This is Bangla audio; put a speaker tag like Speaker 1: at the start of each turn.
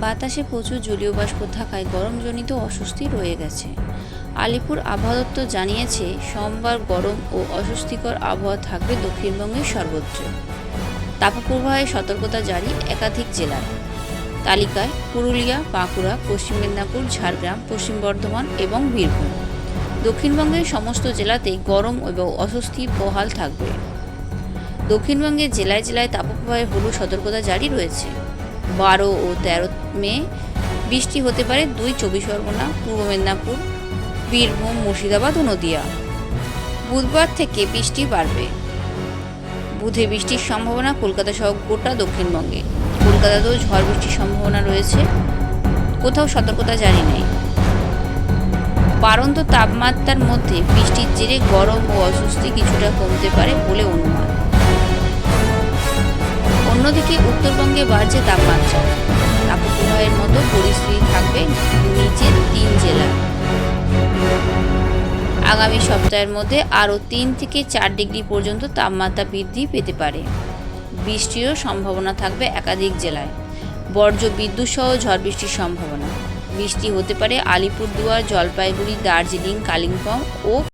Speaker 1: বাতাসে প্রচুর জলীয় বাষ্প থাকায় গরমজনিত অস্বস্তি রয়ে গেছে। আলিপুর আবহাওয়া জানিয়েছে, সোমবার গরম ও অস্বস্তিকর আবহাওয়া থাকবে দক্ষিণবঙ্গের সর্বোচ্চ। তাপপ্রবাহের সতর্কতা জারি একাধিক জেলায়। তালিকায় পুরুলিয়া, বাঁকুড়া, পশ্চিম মেদিনীপুর, ঝাড়গ্রাম, পশ্চিম বর্ধমান এবং বীরভূম। দক্ষিণবঙ্গের সমস্ত জেলাতেই গরম এবং অস্বস্তি বহাল থাকবে। দক্ষিণবঙ্গের জেলায় জেলায় তাপপ্রবাহের হলুদ সতর্কতা জারি রয়েছে। বারো ও তেরো মে বৃষ্টি হতে পারে দুই চব্বিশ পরগনা, পূর্ব মেদিনীপুর, বীরভূম, মুর্শিদাবাদ ও নদিয়া। বুধবার থেকে বৃষ্টি বাড়বে। বুধে বৃষ্টির সম্ভাবনা কলকাতা সহ গোটা দক্ষিণবঙ্গে। কলকাতাতেও ঝড় বৃষ্টির সম্ভাবনা রয়েছে। কোথাও সতর্কতা জারি নেই। বাড়ন্ত তাপমাত্রার মধ্যে বৃষ্টির জেরে গরম ও অস্বস্তি কিছুটা কমতে পারে বলে অনুমান। অন্যদিকে উত্তরবঙ্গে বাড়ছে তাপমাত্রা। তাপপ্রবাহের মতো পরিস্থিতি থাকবে নিচের তিন জেলায়। আগামী সপ্তাহের মধ্যে আরও তিন থেকে চার ডিগ্রি পর্যন্ত তাপমাত্রা বৃদ্ধি পেতে পারে। বৃষ্টিরও সম্ভাবনা থাকবে একাধিক জেলায়। বর্জ্য বিদ্যুৎ সহ ঝড় বৃষ্টির সম্ভাবনা। বৃষ্টি হতে পারে আলিপুরদুয়ার, জলপাইগুড়ি, দার্জিলিং, কালিম্পং ও